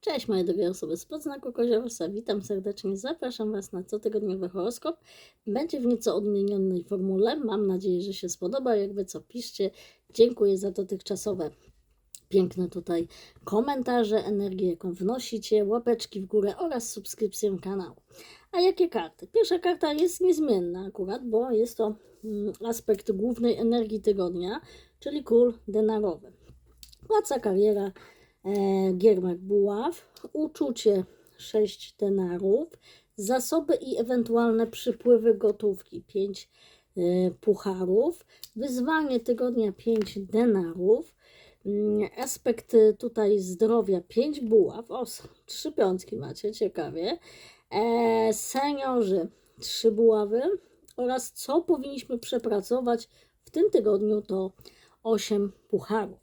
Cześć moje drogie osoby z podznaku Koziołosa, witam serdecznie, zapraszam Was na cotygodniowy horoskop. Będzie w nieco odmienionej formule, mam nadzieję, że się spodoba, jak Wy co piszcie. Dziękuję za dotychczasowe piękne tutaj komentarze, energię jaką wnosicie, łapeczki w górę oraz subskrypcję kanału. A jakie karty? Pierwsza karta jest niezmienna akurat, bo jest to mm, aspekt głównej energii tygodnia, czyli król denarowy. Praca, kariera, giermek buław, uczucie 6 denarów, zasoby i ewentualne przypływy gotówki 5 e, pucharów, wyzwanie tygodnia 5 denarów, mm, aspekt e, tutaj zdrowia 5 buław, o, trzy piątki macie, ciekawie, e, seniorzy 3 buławy oraz co powinniśmy przepracować w tym tygodniu to 8 pucharów.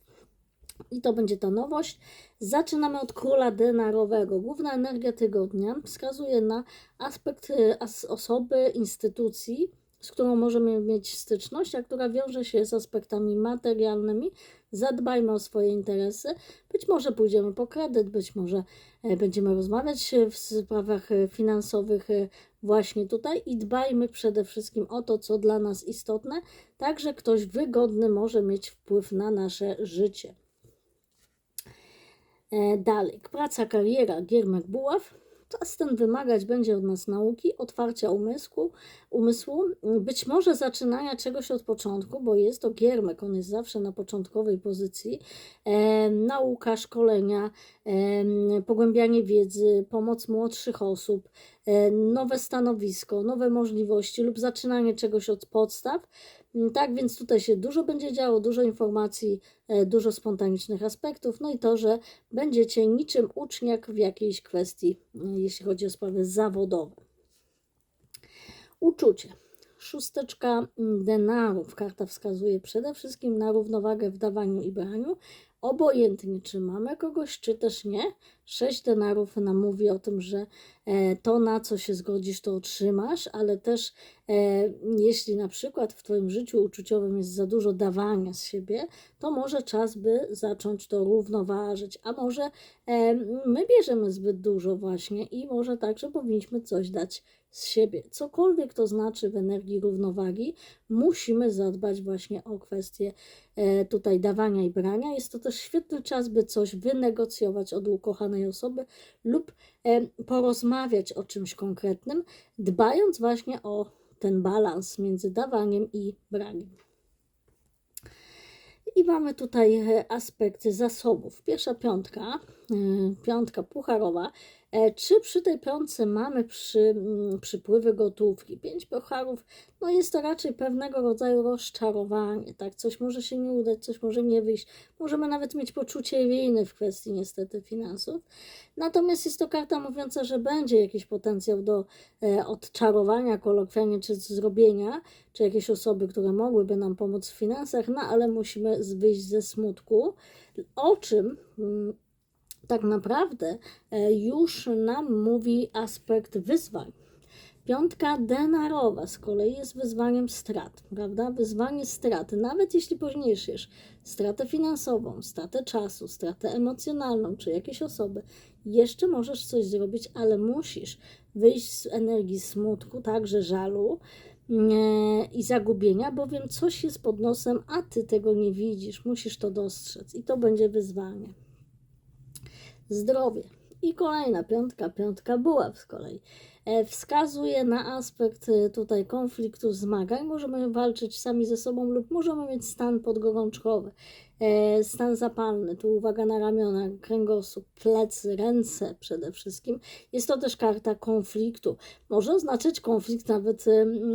I to będzie ta nowość. Zaczynamy od króla denarowego. Główna energia tygodnia wskazuje na aspekt as- osoby, instytucji, z którą możemy mieć styczność, a która wiąże się z aspektami materialnymi. Zadbajmy o swoje interesy. Być może pójdziemy po kredyt, być może e, będziemy rozmawiać w sprawach e, finansowych e, właśnie tutaj i dbajmy przede wszystkim o to, co dla nas istotne, tak że ktoś wygodny może mieć wpływ na nasze życie. E, Dalej, praca, kariera, giermek buław. Czas ten wymagać będzie od nas nauki, otwarcia umysłu, umysłu, być może zaczynania czegoś od początku, bo jest to giermek, on jest zawsze na początkowej pozycji. E, nauka, szkolenia, e, pogłębianie wiedzy, pomoc młodszych osób, e, nowe stanowisko, nowe możliwości lub zaczynanie czegoś od podstaw. Tak więc tutaj się dużo będzie działo, dużo informacji, e, dużo spontanicznych aspektów, no i to, że będziecie niczym uczniak w jakiejś kwestii, e, jeśli chodzi o sprawy zawodowe. Uczucie. Szósteczka mm, denarów. Karta wskazuje przede wszystkim na równowagę w dawaniu i braniu. Obojętnie, czy mamy kogoś, czy też nie. Sześć denarów nam mówi o tym, że e, to, na co się zgodzisz, to otrzymasz, ale też e, jeśli na przykład w Twoim życiu uczuciowym jest za dużo dawania z siebie, to może czas, by zacząć to równoważyć, a może e, my bierzemy zbyt dużo właśnie i może tak, że powinniśmy coś dać z siebie. Cokolwiek to znaczy w energii równowagi, musimy zadbać właśnie o kwestię e, tutaj dawania i brania. Jest to też świetny czas, by coś wynegocjować od ukochanej osoby lub e, porozmawiać o czymś konkretnym, dbając właśnie o ten balans między dawaniem i braniem. I mamy tutaj e, aspekt zasobów. Pierwsza piątka, piątka pucharowa. E, Czy przy tej piątce mamy przy, przypływy gotówki? Pięć pucharów, no jest to raczej pewnego rodzaju rozczarowanie, tak? Coś może się nie udać, coś może nie wyjść. Możemy nawet mieć poczucie winy w kwestii niestety finansów. Natomiast jest to karta mówiąca, że będzie jakiś potencjał do e, odczarowania kolokwialnie czy zrobienia, czy jakieś osoby, które mogłyby nam pomóc w finansach, no ale musimy wyjść ze smutku, o czym tak naprawdę e, już nam mówi aspekt wyzwań. Piątka denarowa z kolei jest wyzwaniem strat, prawda? Wyzwanie straty, nawet jeśli poniesiesz stratę finansową, stratę czasu, stratę emocjonalną czy jakieś osoby, jeszcze możesz coś zrobić, ale musisz wyjść z energii smutku, także żalu e, i zagubienia, bowiem coś jest pod nosem, a ty tego nie widzisz, musisz to dostrzec i to będzie wyzwanie zdrowie. I kolejna piątka, piątka buław z kolei. E, Wskazuje na aspekt e, tutaj konfliktu, zmagań. Możemy walczyć sami ze sobą lub możemy mieć stan podgorączkowy, e, stan zapalny. Tu uwaga na ramiona, kręgosłup, plecy, ręce przede wszystkim. Jest to też karta konfliktu. Może oznaczać konflikt nawet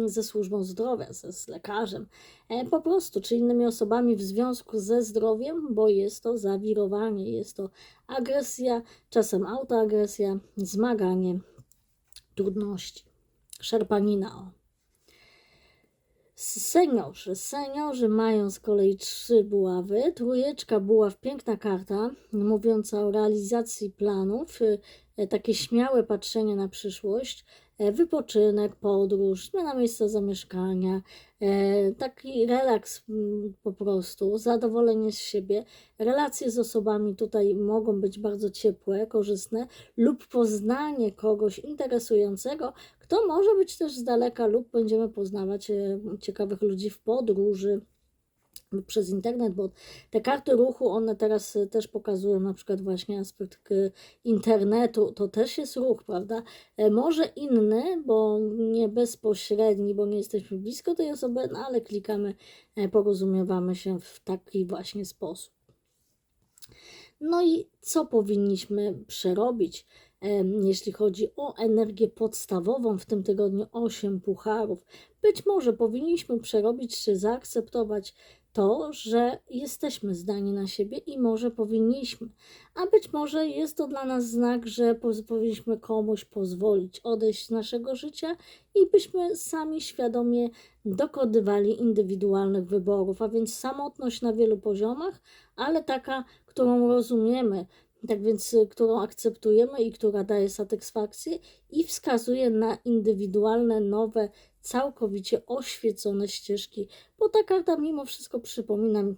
ze służbą zdrowia, ze, z lekarzem, po prostu, czy innymi osobami w związku ze zdrowiem, bo jest to zawirowanie, jest to agresja, czasem autoagresja, zmaganie, trudności, szarpanina. O. Seniorzy. Seniorzy mają z kolei trzy buławy. Trójeczka buław, piękna karta, mówiąca o realizacji planów, y, takie śmiałe patrzenie na przyszłość, wypoczynek, podróż, zmiana miejsca zamieszkania, e, taki relaks mm, po prostu, zadowolenie z siebie. Relacje z osobami tutaj mogą być bardzo ciepłe, korzystne lub poznanie kogoś interesującego, kto może być też z daleka lub będziemy poznawać e, ciekawych ludzi w podróży przez internet, bo te karty ruchu, one teraz e, też pokazują na przykład właśnie aspekt k- internetu, to też jest ruch, prawda? E, Może inny, bo nie bezpośredni, bo nie jesteśmy blisko tej osoby, no ale klikamy, e, porozumiewamy się w taki właśnie sposób. No i co powinniśmy przerobić, em, jeśli chodzi o energię podstawową w tym tygodniu 8 pucharów? Być może powinniśmy przerobić czy zaakceptować to, że jesteśmy zdani na siebie i może powinniśmy. A być może jest to dla nas znak, że powinniśmy komuś pozwolić odejść z naszego życia i byśmy sami świadomie dokonywali indywidualnych wyborów, a więc samotność na wielu poziomach, ale taka, którą rozumiemy, tak więc którą akceptujemy i która daje satysfakcję i wskazuje na indywidualne, nowe, całkowicie oświecone ścieżki, bo ta karta mimo wszystko przypomina mi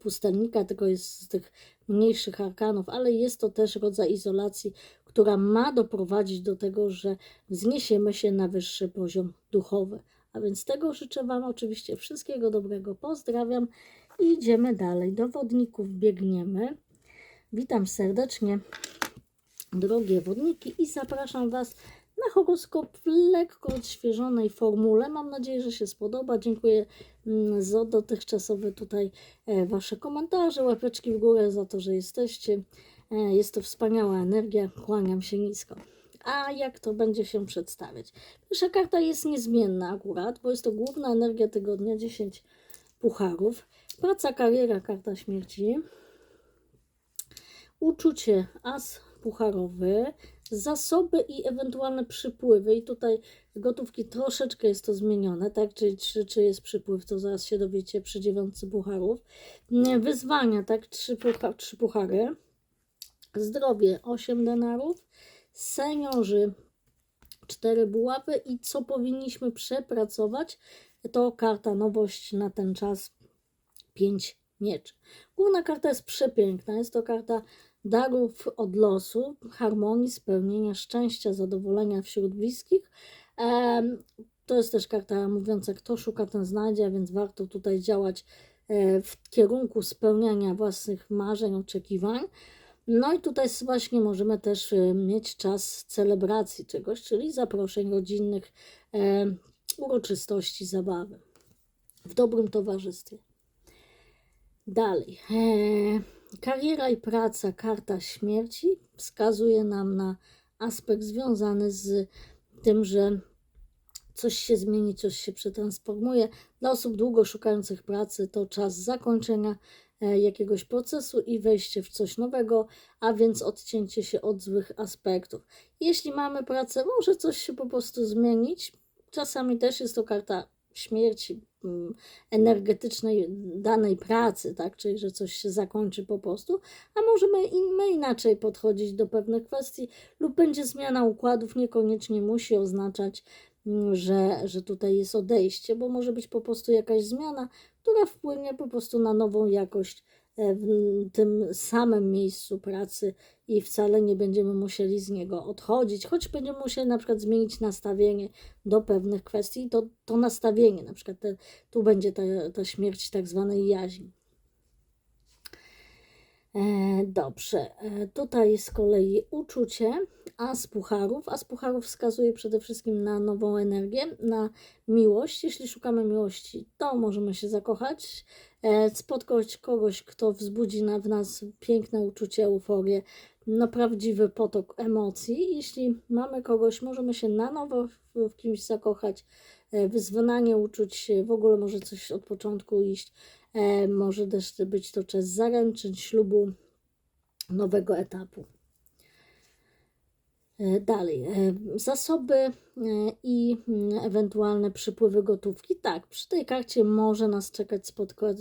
pustelnika, tylko jest z tych mniejszych arkanów, ale jest to też rodzaj izolacji, która ma doprowadzić do tego, że wzniesiemy się na wyższy poziom duchowy. A więc tego życzę Wam oczywiście wszystkiego dobrego. Pozdrawiam i idziemy dalej. Do wodników biegniemy. Witam serdecznie, drogie wodniki, i zapraszam Was na horoskop w lekko odświeżonej formule. Mam nadzieję, że się spodoba. Dziękuję mm, za dotychczasowe tutaj e, Wasze komentarze, łapeczki w górę za to, że jesteście. E, Jest to wspaniała energia. Kłaniam się nisko. A jak to będzie się przedstawiać? Pierwsza karta jest niezmienna akurat, bo jest to główna energia tygodnia 10 pucharów. Praca, kariera, karta śmierci uczucie as pucharowy, zasoby i ewentualne przypływy. I tutaj gotówki troszeczkę jest to zmienione, tak? Czyli czy, czy jest przypływ, to zaraz się dowiecie przy dziewiątce pucharów. Nie, Wyzwania, tak? Trzy, pucha, trzy puchary. Zdrowie 8 denarów. Seniorzy 4 buławy i co powinniśmy przepracować, to karta nowość na ten czas 5 mieczy. Główna karta jest przepiękna, jest to karta darów od losu, harmonii, spełnienia, szczęścia, zadowolenia wśród bliskich. To jest też karta mówiąca, kto szuka, ten znajdzie, więc warto tutaj działać e, w kierunku spełniania własnych marzeń, oczekiwań. No i tutaj właśnie możemy też e, mieć czas celebracji czegoś, czyli zaproszeń rodzinnych, e, uroczystości, zabawy w dobrym towarzystwie. Dalej. Kariera i praca, karta śmierci wskazuje nam na aspekt związany z tym, że coś się zmieni, coś się przetransformuje. Dla osób długo szukających pracy to czas zakończenia e, jakiegoś procesu i wejście w coś nowego, a więc odcięcie się od złych aspektów. Jeśli mamy pracę, może coś się po prostu zmienić. Czasami też jest to karta śmierci energetycznej danej pracy, tak? czyli że coś się zakończy po prostu, a możemy in, my inaczej podchodzić do pewnych kwestii, lub będzie zmiana układów, niekoniecznie musi oznaczać, mm, że, że tutaj jest odejście, bo może być po prostu jakaś zmiana, która wpłynie po prostu na nową jakość w tym samym miejscu pracy i wcale nie będziemy musieli z niego odchodzić, choć będziemy musieli na przykład zmienić nastawienie do pewnych kwestii, to, to nastawienie, na przykład te, tu będzie ta, ta śmierć tak zwanej jaźni. E, dobrze, e, tutaj z kolei uczucie, a z pucharów. A z pucharów wskazuje przede wszystkim na nową energię, na miłość. Jeśli szukamy miłości, to możemy się zakochać, e, spotkać kogoś, kto wzbudzi w nas piękne uczucie, euforię, no, prawdziwy potok emocji. Jeśli mamy kogoś, możemy się na nowo w, kimś zakochać, e, wyzwanie uczuć, w ogóle może coś od początku iść. E, może też być to czas zaręczyn, ślubu, nowego etapu. E, Dalej, e, zasoby e, i mm, ewentualne przypływy gotówki. Tak, przy tej karcie może nas czekać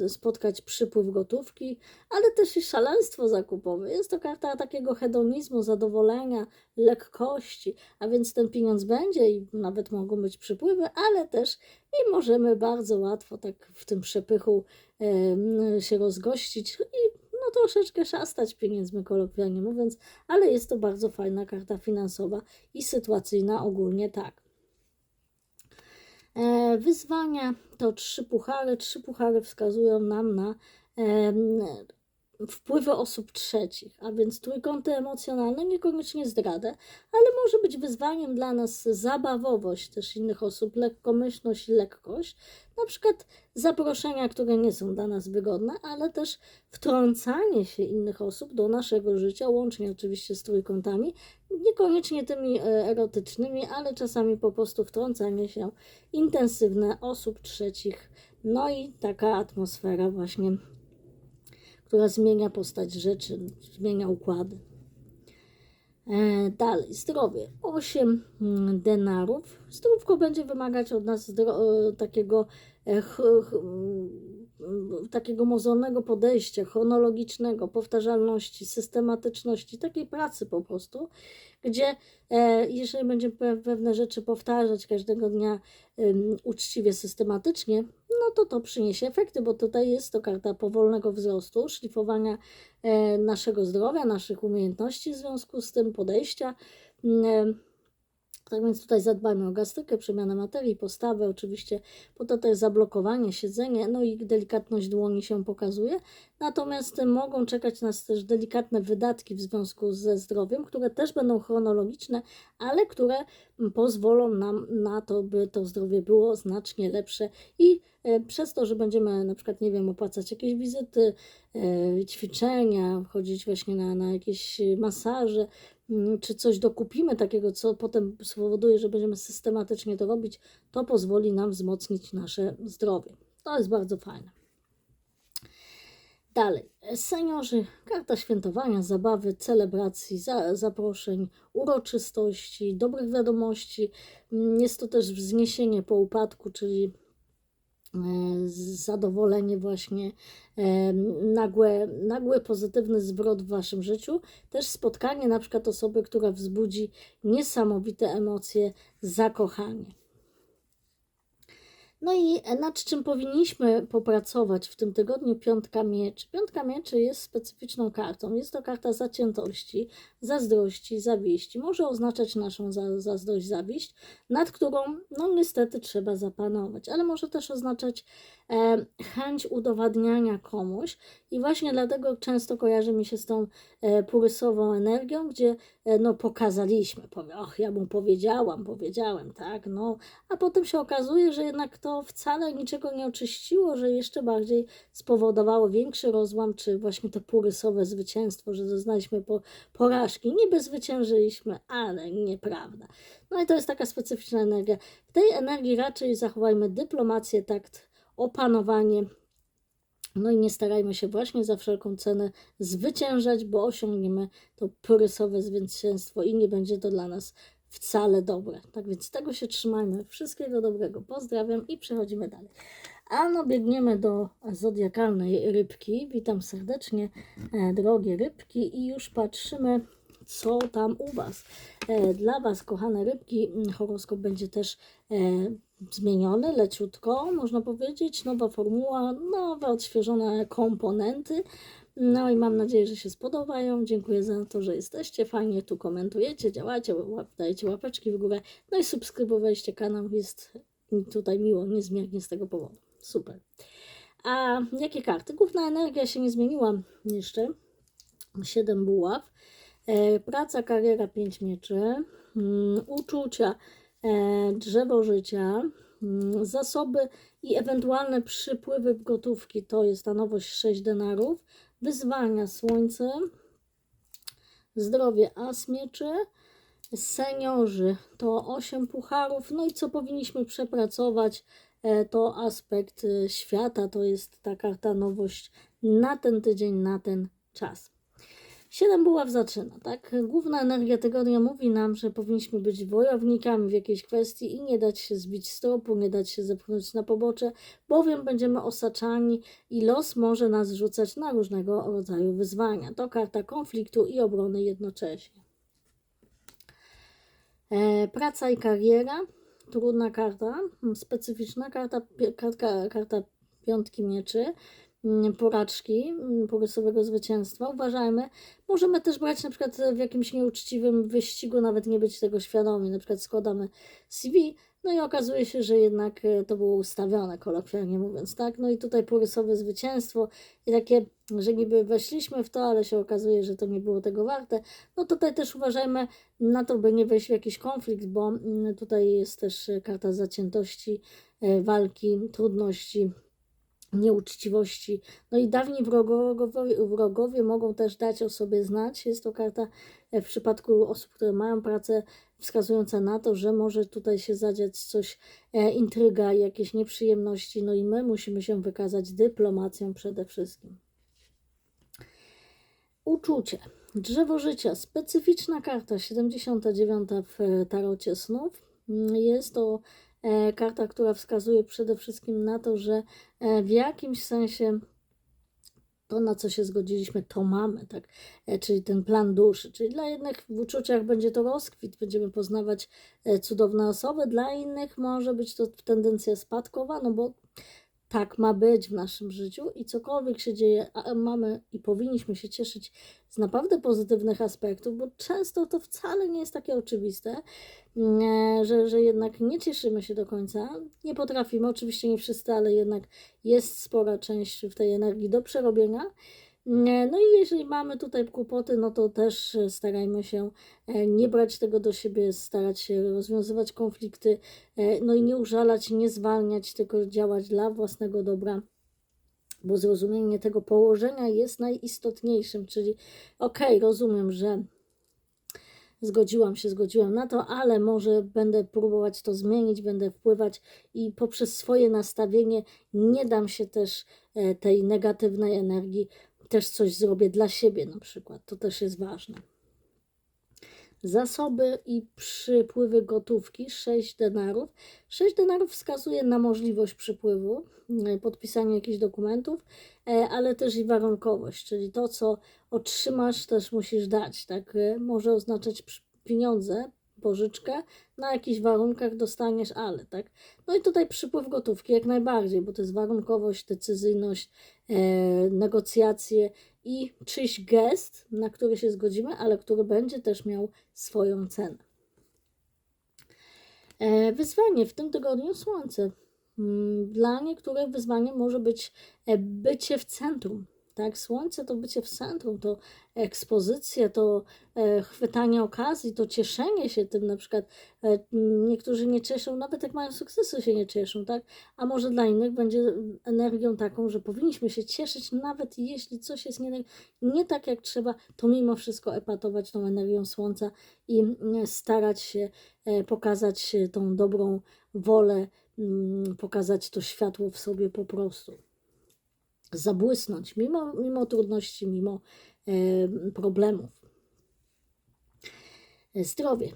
spotkać, przypływ gotówki, ale też i szaleństwo zakupowe. Jest to karta takiego hedonizmu, zadowolenia, lekkości, a więc ten pieniądz będzie i nawet mogą być przypływy, ale też i możemy bardzo łatwo tak w tym przepychu się rozgościć i troszeczkę szastać pieniędzmi kolokwialnie mówiąc, ale jest to bardzo fajna karta finansowa i sytuacyjna ogólnie tak. E, wyzwania to trzy puchary. Trzy puchary wskazują nam na em, wpływy osób trzecich, a więc trójkąty emocjonalne, niekoniecznie zdradę, ale może być wyzwaniem dla nas zabawowość też innych osób, lekkomyślność lekkość, na przykład zaproszenia, które nie są dla nas wygodne, ale też wtrącanie się innych osób do naszego życia, łącznie oczywiście z trójkątami, niekoniecznie tymi e, erotycznymi, ale czasami po prostu wtrącanie się intensywne osób trzecich, no i taka atmosfera właśnie która zmienia postać rzeczy, zmienia układy. E, dalej, zdrowie. 8 mm, denarów. Zdrówko będzie wymagać od nas e, takiego, e, mm, takiego mozolnego podejścia, chronologicznego, powtarzalności, systematyczności, takiej pracy po prostu, gdzie jeżeli będziemy pe- pewne rzeczy powtarzać każdego dnia uczciwie, systematycznie, no to to przyniesie efekty, bo tutaj jest to karta powolnego wzrostu, szlifowania e, naszego zdrowia, naszych umiejętności w związku z tym podejścia. Mm, e, Tak więc tutaj zadbajmy o gastykę, przemianę materii, postawę, oczywiście, bo to też zablokowanie, siedzenie, no i delikatność dłoni się pokazuje. Natomiast mogą czekać nas też delikatne wydatki w związku ze zdrowiem, które też będą chronologiczne, ale które pozwolą nam na to, by to zdrowie było znacznie lepsze i e, przez to, że będziemy na przykład, nie wiem, opłacać jakieś wizyty, e, ćwiczenia, chodzić właśnie na, na jakieś masaże, mm, czy coś dokupimy takiego, co potem spowoduje, że będziemy systematycznie to robić, to pozwoli nam wzmocnić nasze zdrowie. To jest bardzo fajne. Dalej, seniorzy, karta świętowania, zabawy, celebracji, za, zaproszeń, uroczystości, dobrych wiadomości. Mm, Jest to też wzniesienie po upadku, czyli e, zadowolenie właśnie, e, nagłe, nagły pozytywny zwrot w Waszym życiu. Też spotkanie na przykład osoby, która wzbudzi niesamowite emocje, zakochanie. No i nad czym powinniśmy popracować w tym tygodniu? Piątka mieczy. Piątka mieczy jest specyficzną kartą. Jest to karta zaciętości, zazdrości, zawiści. Może oznaczać naszą za, zazdrość, zawiść, nad którą no niestety trzeba zapanować, ale może też oznaczać chęć udowadniania komuś i właśnie dlatego często kojarzy mi się z tą e, purysową energią, gdzie e, no pokazaliśmy, powie, och, ja mu powiedziałam, powiedziałem, tak, no, a potem się okazuje, że jednak to wcale niczego nie oczyściło, że jeszcze bardziej spowodowało większy rozłam, czy właśnie to purysowe zwycięstwo, że doznaliśmy po, porażki. Niby zwyciężyliśmy, ale nieprawda. No i to jest taka specyficzna energia. W tej energii raczej zachowajmy dyplomację, takt, opanowanie. No i nie starajmy się właśnie za wszelką cenę zwyciężać, bo osiągniemy to purysowe zwycięstwo i nie będzie to dla nas wcale dobre. Tak więc tego się trzymajmy. Wszystkiego dobrego. Pozdrawiam i przechodzimy dalej. A no biegniemy do zodiakalnej rybki. Witam serdecznie, e, drogie rybki i już patrzymy, co tam u Was. E, Dla Was, kochane rybki, horoskop będzie też e, zmieniony, leciutko, można powiedzieć. Nowa formuła, nowe, odświeżone komponenty. No i mam nadzieję, że się spodobają. Dziękuję za to, że jesteście. Fajnie tu komentujecie, działacie, łap, dajecie łapeczki w górę. No i subskrybowaliście kanał. Jest tutaj miło, niezmiernie z tego powodu. Super. A jakie karty? Główna energia się nie zmieniła jeszcze. Siedem buław. E, praca, kariera, pięć mieczy. Mm, uczucia, drzewo życia. Mm, zasoby i ewentualne przypływy gotówki. To jest ta nowość 6 denarów. Wyzwania, słońce. Zdrowie, as mieczy. Seniorzy to 8 pucharów. No i co powinniśmy przepracować? E, To aspekt e, świata, to jest ta karta nowość na ten tydzień, na ten czas. Siedem buław zaczyna, tak? Główna energia tygodnia mówi nam, że powinniśmy być wojownikami w jakiejś kwestii i nie dać się zbić z tropu, nie dać się zepchnąć na pobocze, bowiem będziemy osaczani i los może nas rzucać na różnego rodzaju wyzwania. To karta konfliktu i obrony jednocześnie. E, praca i kariera. Trudna karta, specyficzna karta, karta, piątki mieczy, porażki, mm, progresowego zwycięstwa. Uważajmy, możemy też brać na przykład w jakimś nieuczciwym wyścigu, nawet nie być tego świadomi. Na przykład składamy CV, no i okazuje się, że jednak e, to było ustawione, kolokwialnie mówiąc, tak? No i tutaj progresowe zwycięstwo i takie, że niby weszliśmy w to, ale się okazuje, że to nie było tego warte. No tutaj też uważajmy na to, by nie wejść w jakiś konflikt, bo mm, tutaj jest też karta zaciętości, e, walki, trudności, nieuczciwości. No i dawni wrogowie, wrogowie mogą też dać o sobie znać. Jest to karta e, w przypadku osób, które mają pracę, wskazująca na to, że może tutaj się zadziać coś, e, intryga, jakieś nieprzyjemności. No i my musimy się wykazać dyplomacją przede wszystkim. Uczucie. Drzewo życia. Specyficzna karta, 79 w e, tarocie snów. Mm, Jest to karta, która wskazuje przede wszystkim na to, że e, w jakimś sensie to, na co się zgodziliśmy, to mamy, tak? E, Czyli ten plan duszy. Czyli dla jednych w uczuciach będzie to rozkwit, będziemy poznawać e, cudowne osoby, dla innych może być to tendencja spadkowa, no bo tak ma być w naszym życiu i cokolwiek się dzieje, mamy i powinniśmy się cieszyć z naprawdę pozytywnych aspektów, bo często to wcale nie jest takie oczywiste, mm, że, że jednak nie cieszymy się do końca. Nie potrafimy, oczywiście nie wszyscy, ale jednak jest spora część w tej energii do przerobienia. Mm, No i jeżeli mamy tutaj kłopoty, no to też e, starajmy się e, nie brać tego do siebie, starać się rozwiązywać konflikty, e, no i nie użalać, nie zwalniać, tylko działać dla własnego dobra bo zrozumienie tego położenia jest najistotniejszym, czyli okej, rozumiem, że zgodziłam się, zgodziłam na to, ale może będę próbować to zmienić, będę wpływać i poprzez swoje nastawienie nie dam się też e, tej negatywnej energii, też coś zrobię dla siebie na przykład. To też jest ważne. Zasoby i przypływy gotówki 6 denarów. 6 denarów wskazuje na możliwość przypływu, e, podpisanie jakichś dokumentów, e, ale też i warunkowość, czyli to, co otrzymasz, też musisz dać. Tak E, może oznaczać pieniądze, pożyczkę, na jakichś warunkach dostaniesz, ale tak. No i tutaj przypływ gotówki jak najbardziej, bo to jest warunkowość, decyzyjność, negocjacje i czyjś gest, na który się zgodzimy, ale który będzie też miał swoją cenę. E, Wyzwanie w tym tygodniu Słońce. Mm, Dla niektórych wyzwaniem może być e, bycie w centrum. Tak, słońce to bycie w centrum, to ekspozycja, to e, chwytanie okazji, to cieszenie się tym na przykład. E, niektórzy nie cieszą, nawet jak mają sukcesy się nie cieszą, tak? A może dla innych będzie energią taką, że powinniśmy się cieszyć, nawet jeśli coś jest nie, nie tak jak trzeba, to mimo wszystko epatować tą energią słońca i mm, starać się e, pokazać tą dobrą wolę, mm, pokazać to światło w sobie po prostu. Zabłysnąć mimo, mimo trudności, mimo e, problemów. E, Zdrowie.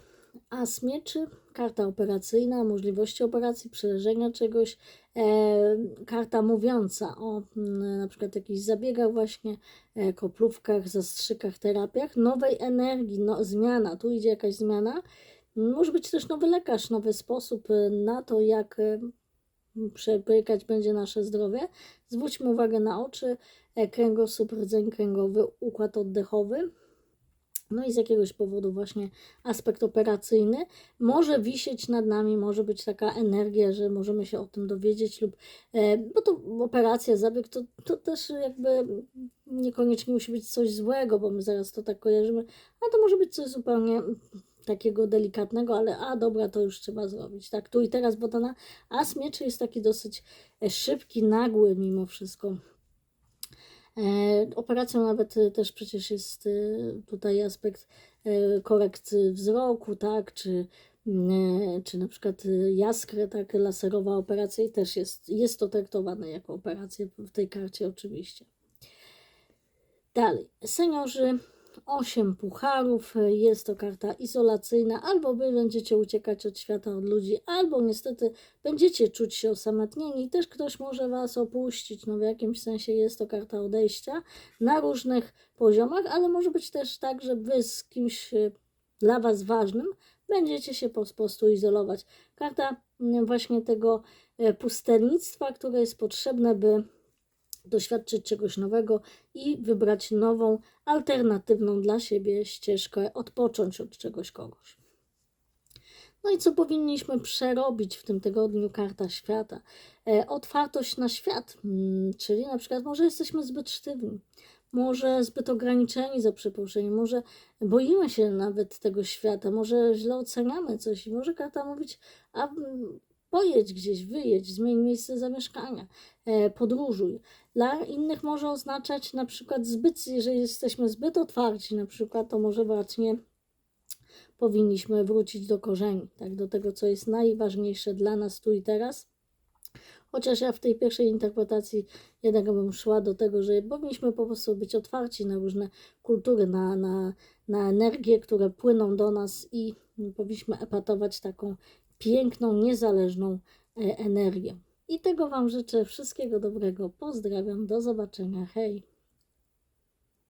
As mieczy, karta operacyjna, możliwości operacji, przeleżenia czegoś, e, karta mówiąca o mm, na przykład jakichś zabiegach właśnie, e, koplówkach, zastrzykach, terapiach, nowej energii, no, zmiana, tu idzie jakaś zmiana. Może być też nowy lekarz, nowy sposób e, na to, jak przebiegać będzie nasze zdrowie. Zwróćmy uwagę na oczy, e, kręgosłup, rdzeń kręgowy, układ oddechowy. No i z jakiegoś powodu właśnie aspekt operacyjny może wisieć nad nami, może być taka energia, że możemy się o tym dowiedzieć lub, e, bo to operacja, zabieg to, to też jakby niekoniecznie musi być coś złego, bo my zaraz to tak kojarzymy, a to może być coś zupełnie takiego delikatnego, ale a dobra, to już trzeba zrobić, tak, tu i teraz, bo ten as mieczy jest taki dosyć e, szybki, nagły mimo wszystko. E, Operacją nawet e, też przecież jest tutaj aspekt korekcji wzroku, tak, czy, mm, czy na przykład jaskrę, tak, laserowa operacja i też jest, jest to traktowane jako operacja w tej karcie oczywiście. Dalej, seniorzy 8 pucharów. Jest to karta izolacyjna. Albo wy będziecie uciekać od świata, od ludzi, albo niestety będziecie czuć się osamotnieni. Też ktoś może was opuścić. No w jakimś sensie jest to karta odejścia na różnych poziomach, ale może być też tak, że wy z kimś e, dla was ważnym będziecie się po prostu izolować. Karta mm, właśnie tego pustelnictwa, które jest potrzebne, by doświadczyć czegoś nowego i wybrać nową, alternatywną dla siebie ścieżkę, odpocząć od czegoś kogoś. No i co powinniśmy przerobić w tym tygodniu karta świata? E, otwartość na świat, mm, czyli na przykład może jesteśmy zbyt sztywni, może zbyt ograniczeni za przeproszeniem, może boimy się nawet tego świata, może źle oceniamy coś i może karta mówić, a mm, pojedź gdzieś, wyjedź, zmień miejsce zamieszkania, e, podróżuj. Dla innych może oznaczać na przykład zbyt, jeżeli jesteśmy zbyt otwarci, na przykład, to może właśnie powinniśmy wrócić do korzeni, tak, do tego, co jest najważniejsze dla nas tu i teraz. Chociaż ja w tej pierwszej interpretacji jednak bym szła do tego, że powinniśmy po prostu być otwarci na różne kultury, na, na, na energie, które płyną do nas i powinniśmy epatować taką piękną, niezależną e, energię. I tego Wam życzę wszystkiego dobrego. Pozdrawiam, do zobaczenia. Hej!